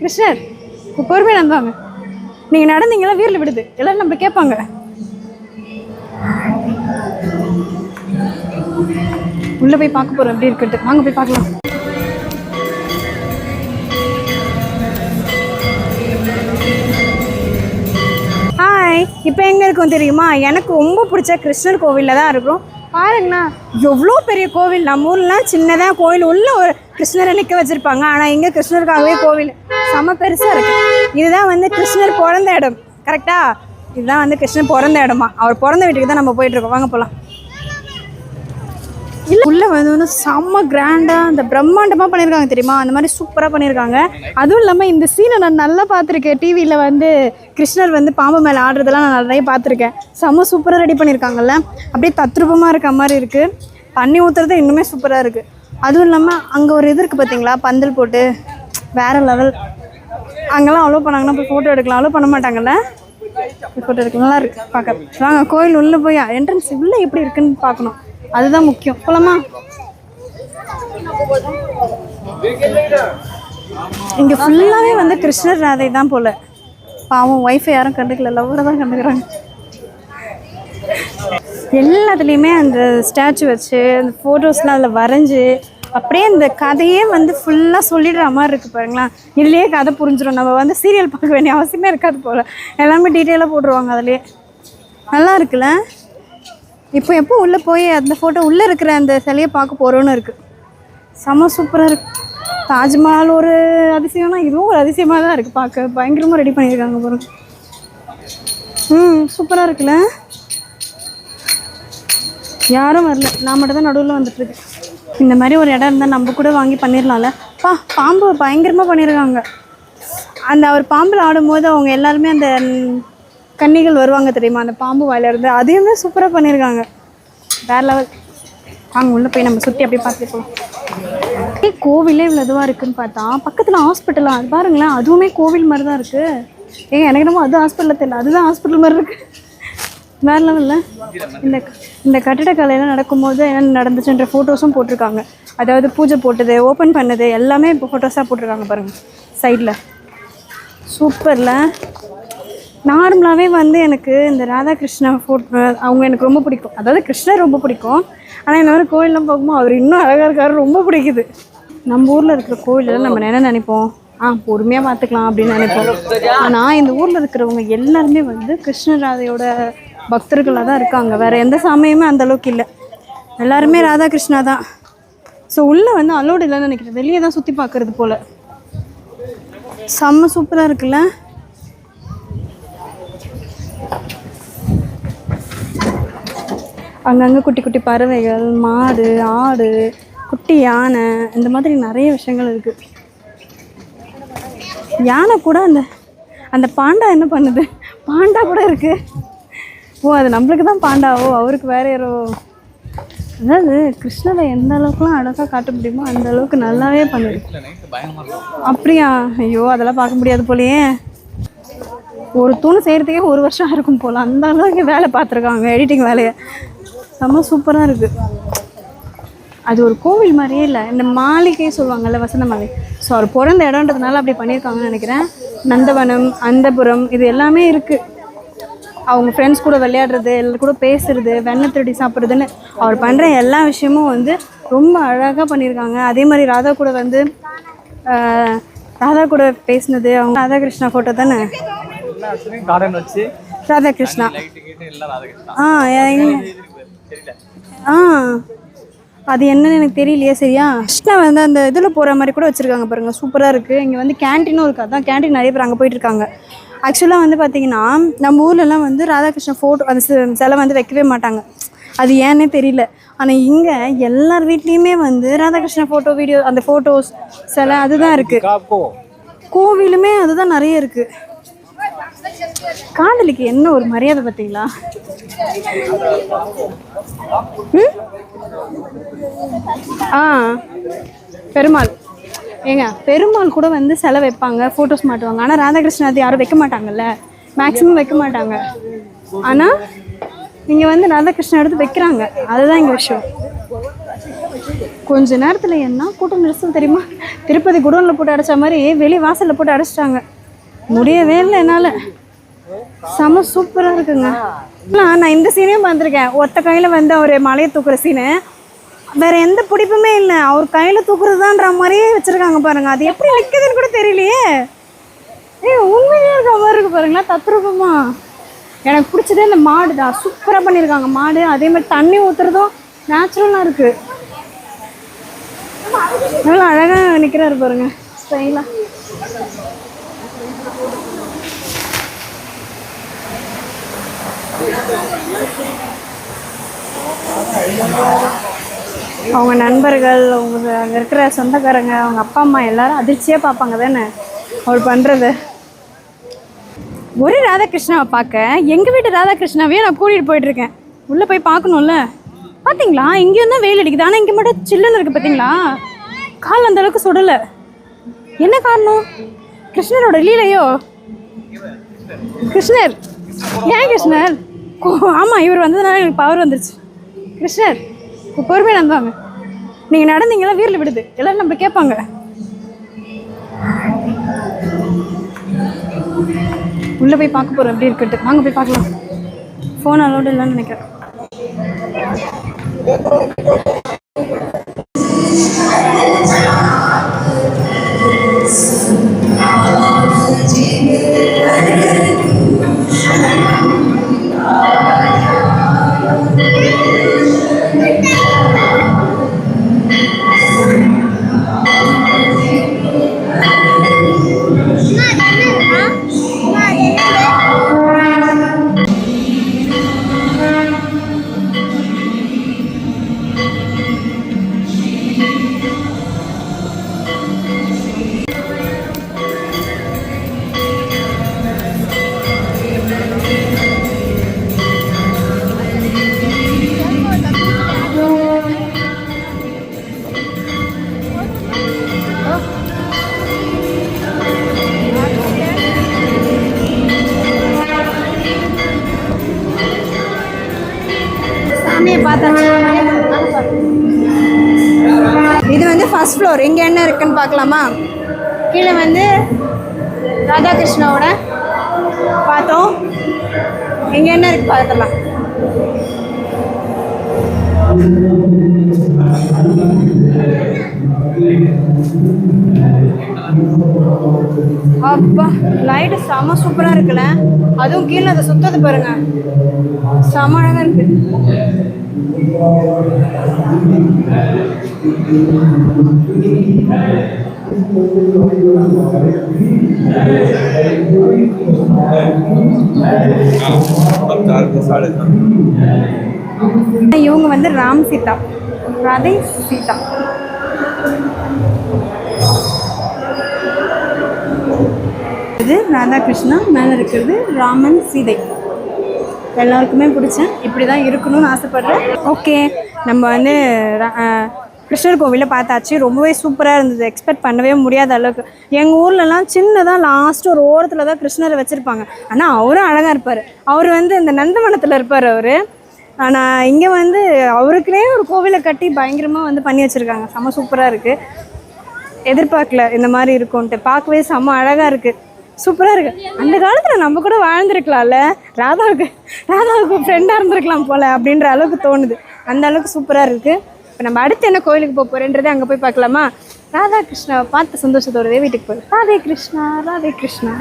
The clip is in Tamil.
கிருஷ்ணர் பொறுமையாக நடந்தாங்க. நீங்கள் நடந்தீங்களா வீரில் விடுது. எல்லோரும் நம்ம கேட்பாங்க. உள்ளே போய் பார்க்க போகிறோம் எப்படி இருக்கட்டு வாங்க போய் பார்க்கலாம். ஹாய் இப்போ எங்கே இருக்கும் தெரியுமா? எனக்கு ரொம்ப பிடிச்ச கிருஷ்ணர் கோவிலில் தான் இருக்கிறோம். பாருங்கண்ணா. எவ்வளோ பெரிய கோவில். நம்ம ஊர்லாம் சின்னதாக கோவில். உள்ள ஒரு கிருஷ்ணரை நிற்க வச்சுருப்பாங்க. ஆனால் இங்கே கிருஷ்ணருக்காகவே கோவில் செம பெருசாக இருக்கு. இதுதான் வந்து கிருஷ்ணர் பிறந்த இடம். கரெக்டாக இதுதான் வந்து கிருஷ்ணர் பிறந்த இடமா? அவர் பிறந்த வீட்டுக்கு தான் நம்ம போயிட்டுருக்கோம் வாங்க போகலாம் இல்லை உள்ளே வந்து வந்து செம்ம கிராண்டாக அந்த பிரம்மாண்டமாக பண்ணியிருக்காங்க தெரியுமா? அந்த மாதிரி சூப்பராக பண்ணியிருக்காங்க அதுவும் இல்லாமல் இந்த சீனை நான் நல்லா பார்த்துருக்கேன். டிவியில் வந்து கிருஷ்ணர் வந்து பாம்பு மேலே ஆடுறதெல்லாம் நான் நிறைய பார்த்துருக்கேன். செம்ம சூப்பராக ரெடி பண்ணியிருக்காங்கல்ல அப்படியே தத்ரூபமாக இருக்க மாதிரி இருக்குது தண்ணி ஊற்றுறது இன்னுமே சூப்பராக இருக்குது அதுவும் இல்லாமல் அங்கே ஒரு இது இருக்குது பார்த்தீங்களா பந்தல் போட்டு வேறு லெவல் அங்கெல்லாம் அலோவ் பண்ணாங்கன்னா போய் ஃபோட்டோ எடுக்கலாம். அலோவ் பண்ண மாட்டாங்கல்ல? ஃபோட்டோ எடுக்கலாம். நல்லா இருக்கு பார்க்க. வாங்க கோயில் உள்ளே போய் என்ட்ரன்ஸ் உள்ளே எப்படி இருக்குன்னு பார்க்கணும். அதுதான் முக்கியம். போலாமா? இங்கே ஃபுல்லாகவே வந்து கிருஷ்ணர் ராதை தான் போல. பாவம் ஒய்ஃபை யாரும் கண்டுக்கல. லவ்வரை தான் கண்டுக்கிறாங்க. எல்லாத்துலேயுமே அந்த ஸ்டாச்சு வச்சு அந்த ஃபோட்டோஸ்லாம் அதில் வரைஞ்சி அப்படியே அந்த கதையே வந்து ஃபுல்லாக சொல்லிடுற மாதிரி இருக்குது பாருங்களேன். இதுலேயே கதை புரிஞ்சிடும் நம்ம வந்து சீரியல் பார்க்க வேண்டிய அவசியமே இருக்காது போல். எல்லாமே டீட்டெயிலாக போட்டுருவாங்க அதுலேயே. நல்லா இருக்குல்ல? இப்போ எப்போ உள்ளே போய் அந்த ஃபோட்டோ உள்ளே இருக்கிற அந்த சிலையை பார்க்க போகிறோன்னு இருக்குது செம சூப்பராக இருக்குது தாஜ்மஹால் ஒரு அதிசயம்னா இதுவும் ஒரு அதிசயமாக தான் இருக்குது பார்க்க பயங்கரமாக ரெடி பண்ணியிருக்காங்க பாருங்க. ம் சூப்பராக இருக்குல்ல? யாரும் வரல. நான் மட்டும் தான் நடுவில் வந்துட்டுருக்கேன். இந்த மாதிரி ஒரு இடம் இருந்தால் நம்ம கூட வாங்கி பண்ணிடலாம்ல பா பாம்பு பயங்கரமாக பண்ணியிருக்காங்க அந்த அவர் பாம்பில் ஆடும்போது அவங்க எல்லாருமே அந்த கன்னிகள் வருவாங்க தெரியுமா? அந்த பாம்பு வாயில இருந்து அதையுமே சூப்பராக பண்ணியிருக்காங்க வேறு லெவல் வாங்க உள்ளே போய் நம்ம சுற்றி அப்படியே பார்த்துட்டு போகலாம் ஏய், கோவிலே இவ்வளோ இதுவாக இருக்குன்னு பார்த்தா பக்கத்தில் ஹாஸ்பிட்டலாம் அது பாருங்களேன் அதுவுமே கோவில் மாதிரி தான் இருக்குது ஏங்க எனக்கு நம்ம அது ஹாஸ்பிட்டலில் தெரியல. அதுதான் ஹாஸ்பிட்டல் மாதிரி இருக்குது வேற லெவலில் இந்த இந்த கட்டிடக்கலையெல்லாம் நடக்கும்போது என்ன நடந்துச்சுன்ற ஃபோட்டோஸும் போட்டிருக்காங்க. அதாவது பூஜை போட்டது ஓப்பன் பண்ணது எல்லாமே இப்போ ஃபோட்டோஸாக போட்டிருக்காங்க பாருங்கள் சைடில் சூப்பரில் நார்மலாகவே வந்து எனக்கு இந்த ராதாகிருஷ்ணா ஃபோட்டோ அவங்க எனக்கு ரொம்ப பிடிக்கும். அதாவது கிருஷ்ணர் ரொம்ப பிடிக்கும். ஆனால் இந்த மாதிரி கோயிலெலாம் பார்க்கும்போது அவர் இன்னும் அழகாக இருக்காரு ரொம்ப பிடிக்குது. நம்ம ஊரில் இருக்கிற கோயிலெல்லாம் நம்ம என்ன நினைப்போம்? ஆ பொறுமையாக பார்த்துக்கலாம் அப்படின்னு நினைப்போம். ஆனால் இந்த ஊரில் இருக்கிறவங்க எல்லாருமே வந்து கிருஷ்ணராதையோட பக்தர்களாக தான் இருக்காங்க. வேறு எந்த சாமியுமே அந்தளவுக்கு இல்லை. எல்லாருமே ராதாகிருஷ்ணா தான். ஸோ உள்ளே வந்து அலோடு இல்லைன்னு நினைக்கிறேன். வெளியே தான் சுற்றி பார்க்குறது போல். செம்ம சூப்பராக இருக்குல்ல? அங்கங்கே குட்டி குட்டி பறவைகள் மாடு ஆடு குட்டி யானை இந்த மாதிரி நிறைய விஷயங்கள் இருக்குது யானை கூட அந்த அந்த பாண்டா என்ன பண்ணுது? பாண்டா கூட இருக்குது ஓ அது நம்மளுக்கு தான் பாண்டாவோ? அவருக்கு வேற யாரோ? அதாவது கிருஷ்ணரை எந்த அளவுக்குலாம் அழகாக காட்ட முடியுமோ அந்த அளவுக்கு நல்லாவே பண்ணிருக்கு அப்படியா? ஐயோ அதெல்லாம் பார்க்க முடியாது போலயே. ஒரு தூண் செய்கிறதுக்கே ஒரு வருஷம் இருக்கும் போல. அந்த அளவுக்கு வேலை பார்த்துருக்காங்க. எடிட்டிங் வேலையை. செம்ம சூப்பராக இருக்குது அது ஒரு கோவில் மாதிரியே இல்லை. இந்த மாளிகையே சொல்லுவாங்கல்ல வசந்த மாளிகை. ஸோ அவர் பிறந்த இடம்ன்றதுனால அப்படி பண்ணியிருக்காங்கன்னு நினைக்கிறேன். நந்தவனம் அந்தபுரம் இது எல்லாமே இருக்குது அவங்க ஃப்ரெண்ட்ஸ் கூட விளையாடுறது எல்லாரும் கூட பேசுறது வெண்ணெய் திருடி சாப்பிட்றதுன்னு அவர் பண்ணுற எல்லா விஷயமும் வந்து ரொம்ப அழகாக பண்ணியிருக்காங்க. அதே மாதிரி ராதா கூட வந்து ராதா கூட பேசினது அவங்க ராதாகிருஷ்ணா ஃபோட்டோ தானே? ராதாகிருஷ்ணா. எல்லாம் ராதாகிருஷ்ணா. ஆ ஆ. அது என்னன்னு எனக்கு தெரியலையே சரியா? கிருஷ்ணா வந்து அந்த இதில் போகிற மாதிரி கூட வச்சுருக்காங்க பாருங்கள் சூப்பராக இருக்குது இங்கே வந்து கேன்டீனும் இருக்குது அதான் கேன்டீன் நிறைய பேர் அங்கே போயிட்டு இருக்காங்க. ஆக்சுவலாக வந்து பார்த்தீங்கன்னா நம்ம ஊர்லலாம் வந்து ராதாகிருஷ்ணன் ஃபோட்டோ அந்த சிலை வந்து வைக்கவே மாட்டாங்க. அது ஏன்னே தெரியல. ஆனால் இங்கே எல்லார் வீட்லேயுமே வந்து ராதாகிருஷ்ணன் ஃபோட்டோ வீடியோ அந்த ஃபோட்டோஸ் சிலை அதுதான் இருக்குது கோவிலுமே அதுதான் நிறைய இருக்குது காதலிக்கு என்ன ஒரு மரியாதை பார்த்தீங்களா? ம்? ஆ. பெருமாள். ஏங்க பெருமாள் கூட வந்து சிலை வைப்பாங்க ஃபோட்டோஸ் மாட்டுவாங்க. ஆனால் ராதாகிருஷ்ணாதி யாரும் வைக்க மாட்டாங்கல்ல? மேக்ஸிமம் வைக்க மாட்டாங்க. ஆனால் இங்கே வந்து ராதாகிருஷ்ணன் எடுத்து வைக்கிறாங்க. அதுதான் இங்கே விஷயம். கொஞ்ச நேரத்தில் என்ன கூட்டம் நெரிசல் தெரியுமா? திருப்பதி குடோனில் போட்டு அடைச்ச மாதிரி வெளி வாசலில் போட்டு அடைச்சிட்டாங்க. முடியவே இல்லை என்னால். செம சூப்பராக இருக்குங்க. நான் நான் இந்த சீனையும் பார்த்துருக்கேன். ஒத்த கையில் வந்து அவர் மலையை தூக்குற சீனு வேற எந்த பிடிப்புமே இல்லை. அவர் கையில் தூக்குறதுதான்ற மாதிரியே வச்சுருக்காங்க பாருங்க. அது எப்படி நிற்குதுன்னு கூட தெரியலையே. ஏய் உண்மையாக இருக்க? மாதிரி இருக்கு பாருங்களா தத்ரூபமா. எனக்கு பிடிச்சதே இந்த மாடு தான். சூப்பராக பண்ணியிருக்காங்க மாடு. அதே மாதிரி தண்ணி ஊற்றுறதும் நேச்சுரலாக இருக்குது எவ்வளோ அழகாக நிற்கிறாரு பாருங்க. ஸ்டைலாக அவங்க நண்பர்கள் அவங்க அங்கே இருக்கிற சொந்தக்காரங்க அவங்க அப்பா அம்மா எல்லாரும் அதிர்ச்சியாக பார்ப்பாங்க தானே? அவர் பண்ணுறது ஒரு ராதாகிருஷ்ணாவை பார்க்க எங்கள் வீட்டு ராதாகிருஷ்ணாவே நான் கூட்டிகிட்டு போயிட்டுருக்கேன் உள்ளே போய் பார்க்கணும்ல? பார்த்தீங்களா இங்கேயும் தான் வெயில் அடிக்குது. ஆனால் இங்கே மட்டும் சில்லுன்னு இருக்குது பார்த்தீங்களா கால் அந்த அளவுக்கு சுடலை. என்ன காரணம்? கிருஷ்ணரோட லீலையோ? கிருஷ்ணர். ஏன் கிருஷ்ணர்? ஆமாம் இவர் வந்ததுனால எனக்கு பவர் வந்துருச்சு. கிருஷ்ணர் பொறுமையாக நடந்தாங்க நீங்கள் நடந்தீங்களா வீரில் விடுது. எல்லோரும் நம்ம கேட்பாங்க. உள்ளே போய் பார்க்க போகிறோம் எப்படி இருக்கட்டு வாங்க போய் பார்க்கலாம். ஃபோன் அலோடு இல்லைன்னு நினைக்கிறேன். சாமியை பார்த்தாச்சு. இது வந்து ஃபர்ஸ்ட் ஃப்ளோர் இங்கே என்ன இருக்குன்னு பார்க்கலாமா? கீழே வந்து ராதாகிருஷ்ணாவோட பார்த்தோம் இங்கே என்ன இருக்கு பார்க்கலாம் அப்பா லைட்டு செம சூப்பராக இருக்குல்ல? அதுவும் கீழே அதை சுத்தது பாருங்க. செம அழகாக இருக்கு. இவங்க வந்து ராம் சீதா. ராதை சீதா இது ராதாகிருஷ்ணா மேலே இருக்கிறது ராமன் சீதை. எல்லாருக்குமே பிடிச்சேன். இப்படி தான் இருக்கணும்னு ஆசைப்பட்றேன். ஓகே நம்ம வந்து கிருஷ்ணர் கோவிலில் பார்த்தாச்சு. ரொம்பவே சூப்பராக இருந்தது. எக்ஸ்பெக்ட் பண்ணவே முடியாத அளவுக்கு. எங்கள் ஊர்லலாம் சின்னதாக லாஸ்ட் ஒரு ஓரத்தில் தான் கிருஷ்ணரை வச்சுருப்பாங்க. ஆனால் அவரும் அழகாக இருப்பார். அவர் வந்து இந்த நந்தவனத்தில் இருப்பார் அவர். ஆனால் இங்கே வந்து அவருக்குனே ஒரு கோவிலை கட்டி பயங்கரமாக வந்து பண்ணி வச்சுருக்காங்க. செம்ம சூப்பராக இருக்குது எதிர்பார்க்கல இந்த மாதிரி இருக்கும்ன்ட்டு. பார்க்கவே செம்ம அழகாக இருக்குது சூப்பராக இருக்குது அந்த காலத்தில் நம்ம கூட வாழ்ந்துருக்கலாம்ல. ராதாவுக்கு ராதாவுக்கு ஃப்ரெண்டாக இருந்திருக்கலாம் போல் அப்படின்ற அளவுக்கு தோணுது. அந்த அளவுக்கு சூப்பராக இருக்குது இப்போ நம்ம அடுத்து என்ன கோயிலுக்கு போக போகிறேன்றதை அங்கே போய் பார்க்கலாமா? ராதா கிருஷ்ணாவை பார்த்து சந்தோஷத்தோடவே வீட்டுக்கு போய் ராதே கிருஷ்ணா ராதே கிருஷ்ணா.